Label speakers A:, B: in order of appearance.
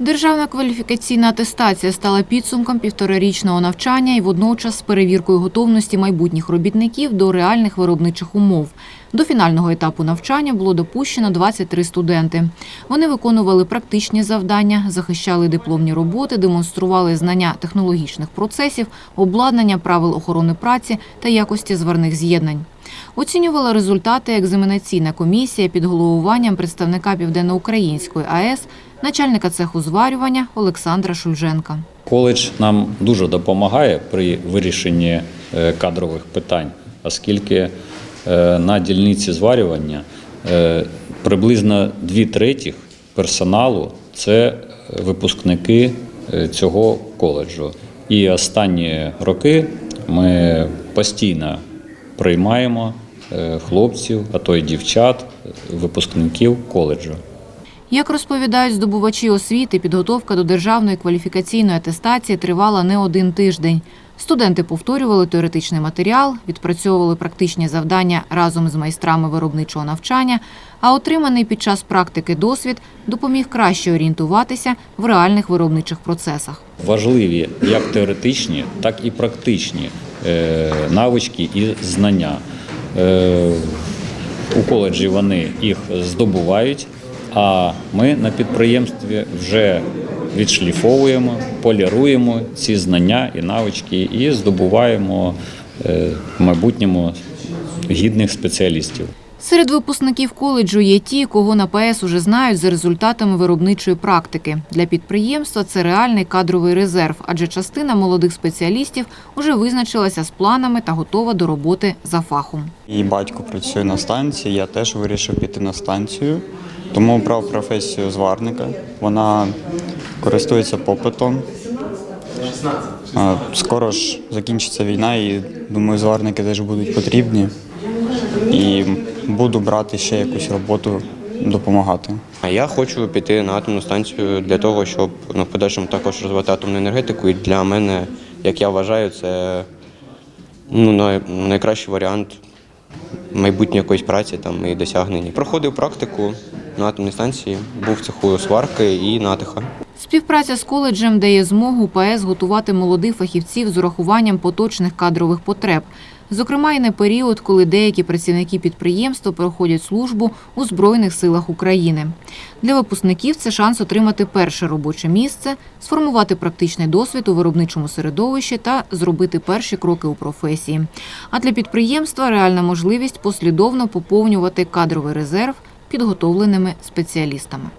A: Державна кваліфікаційна атестація стала підсумком півторарічного навчання і водночас з перевіркою готовності майбутніх робітників до реальних виробничих умов. До фінального етапу навчання було допущено 23 студенти. Вони виконували практичні завдання, захищали дипломні роботи, демонстрували знання технологічних процесів, обладнання правил охорони праці та якості зварних з'єднань. Оцінювала результати екзаменаційна комісія під головуванням представника Південноукраїнської АЕС, начальника цеху зварювання Олександра Шульженка.
B: Коледж нам дуже допомагає при вирішенні е, кадрових питань, оскільки е, на дільниці зварювання е, приблизно дві третіх персоналу це випускники цього коледжу. І останні роки ми постійно приймаємо е, хлопців, а то й дівчат, випускників коледжу.
A: Як розповідають здобувачі освіти, підготовка до державної кваліфікаційної атестації тривала не один тиждень. Студенти повторювали теоретичний матеріал, відпрацьовували практичні завдання разом з майстрами виробничого навчання, а отриманий під час практики досвід допоміг краще орієнтуватися в реальних виробничих процесах.
B: Важливі як теоретичні, так і практичні е, навички і знання. Е, у коледжі вони їх здобувають, а ми на підприємстві вже відшліфовуємо, поліруємо ці знання і навички і здобуваємо е, в майбутньому гідних спеціалістів.
A: Серед випускників коледжу є ті, кого на ПС уже знають за результатами виробничої практики. Для підприємства це реальний кадровий резерв, адже частина молодих спеціалістів уже визначилася з планами та готова до роботи за фахом.
C: Її батько працює на станції, я теж вирішив піти на станцію, тому обрав професію зварника. Вона користується попитом. Скоро ж закінчиться війна, і думаю, зварники теж будуть потрібні. І буду брати ще якусь роботу допомагати.
D: А я хочу піти на атомну станцію для того, щоб ну, в подальшому також розвивати атомну енергетику. І для мене, як я вважаю, це ну, най- найкращий варіант майбутньої якоїсь праці там, і досягнення. Проходив практику на атомній станції, був в цеху сварки і натиха.
A: Співпраця з коледжем дає змогу ПС готувати молодих фахівців з урахуванням поточних кадрових потреб. Зокрема, і на період, коли деякі працівники підприємства проходять службу у Збройних силах України. Для випускників це шанс отримати перше робоче місце, сформувати практичний досвід у виробничому середовищі та зробити перші кроки у професії. А для підприємства реальна можливість послідовно поповнювати кадровий резерв підготовленими спеціалістами.